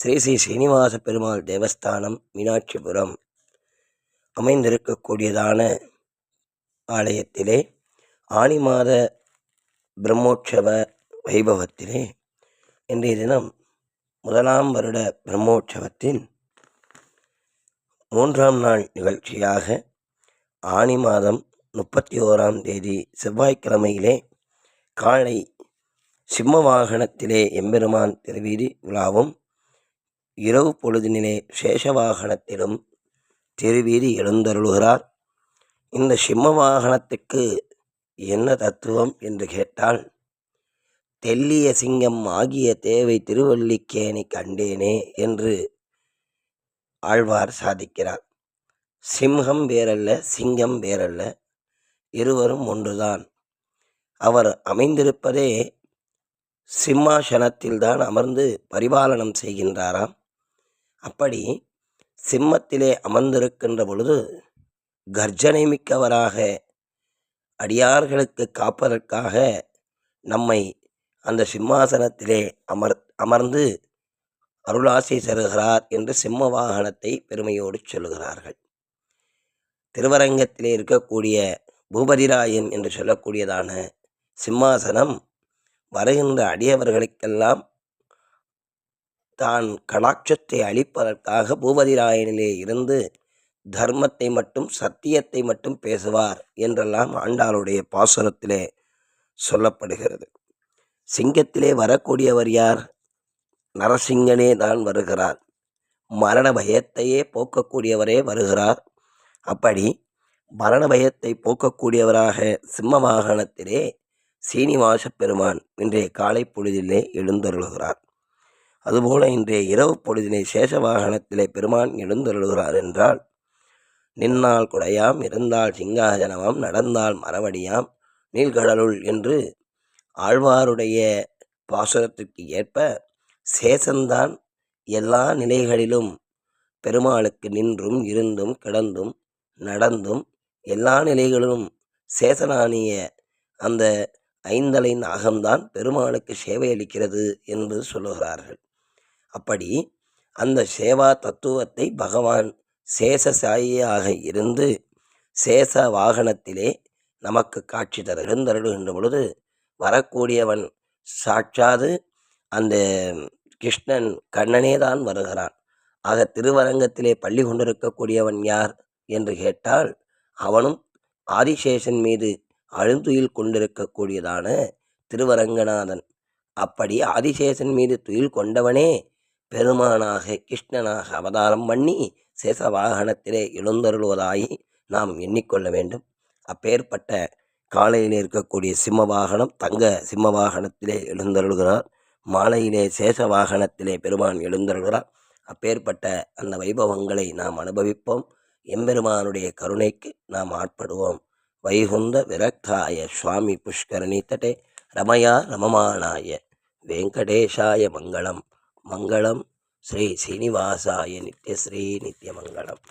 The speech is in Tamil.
ஸ்ரீ ஸ்ரீ ஸ்ரீனிவாச பெருமாள் தேவஸ்தானம் மீனாட்சிபுரம். அமைந்திருக்கக்கூடியதான ஆலயத்திலே ஆனி மாத பிரம்மோற்சவ வைபவத்திலே இன்றைய தினம் முதலாம் வருட பிரம்மோற்சவத்தின் மூன்றாம் நாள் நிகழ்ச்சியாக ஆனி மாதம் முப்பத்தி ஓராம் தேதி செவ்வாய்க்கிழமையிலே காலை சிம்ம வாகனத்திலே எம்பெருமான் திருவீதி விழாவும் இரவு பொழுதினிலே சேஷ வாகனத்திலும் திருவீதி எழுந்தருளுகிறார். இந்த சிம்ம வாகனத்துக்கு என்ன தத்துவம் என்று கேட்டால் தெல்லிய சிங்கம் ஆகிய தேவை திருவள்ளிக்கேணி கண்டேனே என்று ஆழ்வார் சாதிக்கிறார். சிம்ஹம் வேறல்ல சிங்கம் வேறல்ல இருவரும் ஒன்றுதான். அவர் அமைந்திருப்பதே சிம்மாசனத்தில்தான் அமர்ந்து பரிபாலனம் செய்கின்றாராம். அப்படி சிம்மத்திலே அமர்ந்திருக்கின்ற பொழுது கர்ஜனை மிக்கவராக அடியார்களுக்கு காப்பதற்காக நம்மை அந்த சிம்மாசனத்திலே அமர் அமர்ந்து அருளாசி தருகிறார் என்று சிம்ம வாகனத்தை பெருமையோடு சொல்லுகிறார்கள். திருவரங்கத்திலே இருக்கக்கூடிய பூபதிராயன் என்று சொல்லக்கூடியதான சிம்மாசனம் வருகின்ற அடியவர்களுக்கெல்லாம் தான் கடாட்சத்தை அளிப்பதற்காக பூபதிராயனிலே இருந்து தர்மத்தை மட்டும் சத்தியத்தை மட்டும் பேசுவார் என்றெல்லாம் ஆண்டாளுடைய பாசுரத்திலே சொல்லப்படுகிறது. சிங்கத்திலே வரக்கூடியவர் யார்? நரசிங்கனே தான் வருகிறார். மரண பயத்தையே போக்கக்கூடியவரே வருகிறார். அப்படி மரண பயத்தை போக்கக்கூடியவராக சிம்ம வாகனத்திலே சீனிவாச பெருமான் இன்றைய காலை பொழுதிலே எழுந்தருளுகிறார். அதுபோல இன்றைய இரவு பொழுதினை சேஷ வாகனத்திலே பெருமான் எழுந்தருளுகிறார் என்றால் நின்னால் குடையாம் இருந்தால் சிங்காசனமாம் நடந்தால் மரவடியாம் நீள்கடலுள் என்று ஆழ்வாருடைய பாசுரத்திற்கு ஏற்ப சேசந்தான் எல்லா நிலைகளிலும் பெருமாளுக்கு நின்றும் இருந்தும் கிடந்தும் நடந்தும் எல்லா நிலைகளிலும் சேசனானிய அந்த ஐந்தலை நாகம்தான் பெருமாளுக்கு சேவை அளிக்கிறது என்று சொல்லுகிறார்கள். அப்படி அந்த சேவா தத்துவத்தை பகவான் சேஷசாயியாக இருந்து சேஷ வாகனத்திலே நமக்கு காட்சி தர எழுந்தருளுகின்ற பொழுது வரக்கூடியவன் சாட்சாது அந்த கிருஷ்ணன் கண்ணனே தான் வருகிறான். ஆக திருவரங்கத்திலே பள்ளி கொண்டிருக்கக்கூடியவன் யார் என்று கேட்டால் அவனும் ஆதிசேஷன் மீது அழுந்துயில் கொண்டிருக்கக்கூடியதான திருவரங்கநாதன். அப்படி ஆதிசேஷன் மீது துயில் கொண்டவனே பெருமானாக கிருஷ்ணனாக அவதாரம் பண்ணி சேஷ வாகனத்திலே எழுந்தருளுவதாய் நாம் எண்ணிக்கொள்ள வேண்டும். அப்பேற்பட்ட காலையில் இருக்கக்கூடிய சிம்ம வாகனம் தங்க சிம்ம வாகனத்திலே எழுந்தருள்கிறார். மாலையிலே சேஷ வாகனத்திலே பெருமான் எழுந்தருள்கிறார். அப்பேற்பட்ட அந்த வைபவங்களை நாம் அனுபவிப்போம். எம்பெருமானுடைய கருணைக்கு நாம் ஆட்படுவோம். வைகுந்த விரக்தாய சுவாமி புஷ்கரணி தட்டே. ரமயா ரமமானாய. வெங்கடேஷாய மங்களம். மங்களம். ஸ்ரீ சீனிவாசாய நித்யஸ்ரீ நித்யமங்கலம்